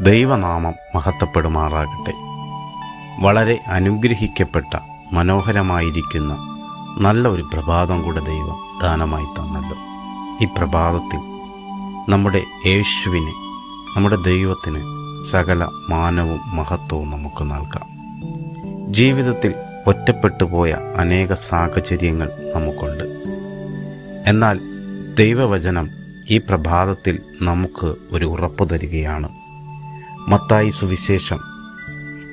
ദൈവനാമം മഹത്വപ്പെടുമാറാകട്ടെ. വളരെ അനുഗ്രഹിക്കപ്പെട്ട മനോഹരമായിരിക്കുന്ന നല്ല ഒരു പ്രഭാതം കൂടെ ദൈവം ദാനമായി തന്നല്ലോ. ഈ പ്രഭാതത്തിൽ നമ്മുടെ യേശുവിന് നമ്മുടെ ദൈവത്തിന് സകല മാനവും മഹത്വവും നമുക്ക് നൽകാം. ജീവിതത്തിൽ ഒറ്റപ്പെട്ടു പോയ അനേക സാഹചര്യങ്ങൾ നമുക്കുണ്ട്. എന്നാൽ ദൈവവചനം ഈ പ്രഭാതത്തിൽ നമുക്ക് ഒരു ഉറപ്പ് തരികയാണ്. മത്തായി സുവിശേഷം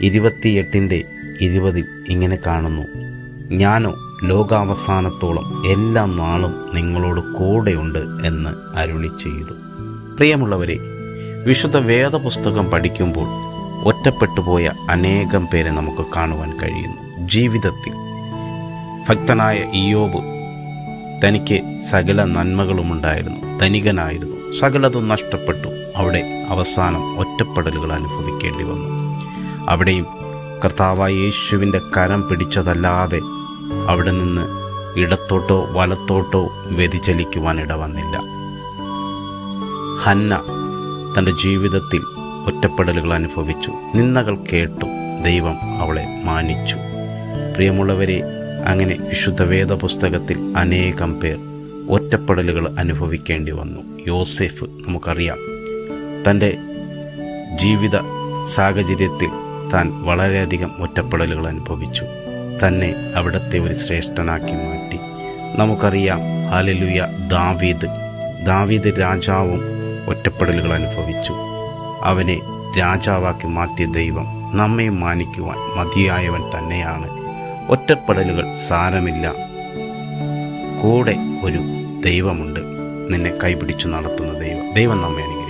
ഇരുപത്തിയെട്ടിന്റെ ഇരുപതിൽ ഇങ്ങനെ കാണുന്നു. ഞാനോ ലോകാവസാനത്തോളം എല്ലാ നാളും നിങ്ങളോട് കൂടെയുണ്ട് എന്ന് അരുളി ചെയ്തു. പ്രിയമുള്ളവരെ വിശുദ്ധ വേദപുസ്തകം പഠിക്കുമ്പോൾ ഒറ്റപ്പെട്ടുപോയ അനേകം പേരെ നമുക്ക് കാണുവാൻ കഴിയുന്നു. ജീവിതത്തിൽ ഭക്തനായ ഇയോബ് തനിക്ക് സകല നന്മകളുമുണ്ടായിരുന്നു. ധനികനായിരുന്നു. സകലതും നഷ്ടപ്പെട്ടു. അവിടെ അവസാനം ഒറ്റപ്പെടലുകൾ അനുഭവിക്കേണ്ടി വന്നു. അവിടെയും കർത്താവായ യേശുവിന്റെ കരം പിടിച്ചതല്ലാതെ അവിടെ നിന്ന് ഇടത്തോട്ടോ വലത്തോട്ടോ വ്യതിചലിക്കുവാൻ ഇടവന്നില്ല. ഹന്ന തന്റെ ജീവിതത്തിൽ ഒറ്റപ്പെടലുകൾ അനുഭവിച്ചു. നിന്നകൾ കേട്ടു. ദൈവം അവളെ മാനിച്ചു. പ്രിയമുള്ളവരെ അങ്ങനെ വിശുദ്ധ വേദ പുസ്തകത്തിൽ അനേകം പേർ ഒറ്റപ്പെടലുകൾ അനുഭവിക്കേണ്ടി വന്നു. യോസെഫ് നമുക്കറിയാം തന്റെ ജീവിത സാഹചര്യത്തിൽ താൻ വളരെയധികം ഒറ്റപ്പെടലുകൾ അനുഭവിച്ചു. തന്നെ അവിടുത്തെ ഒരു ശ്രേഷ്ഠനാക്കി മാറ്റി. നമുക്കറിയാം ഹാലലുയ ദാവീദ്. ദാവീദ് രാജാവും ഒറ്റപ്പെടലുകൾ അനുഭവിച്ചു. അവനെ രാജാവാക്കി മാറ്റിയ ദൈവം നമ്മെ മാനിക്കുവാൻ മതിയായവൻ തന്നെയാണ്. ഒറ്റപ്പെടലുകൾ സാരമില്ല. കൂടെ ഒരു ദൈവമുണ്ട് നിന്നെ കൈപിടിച്ചു നടത്തുന്ന ദൈവം. ദൈവം നമ്മെ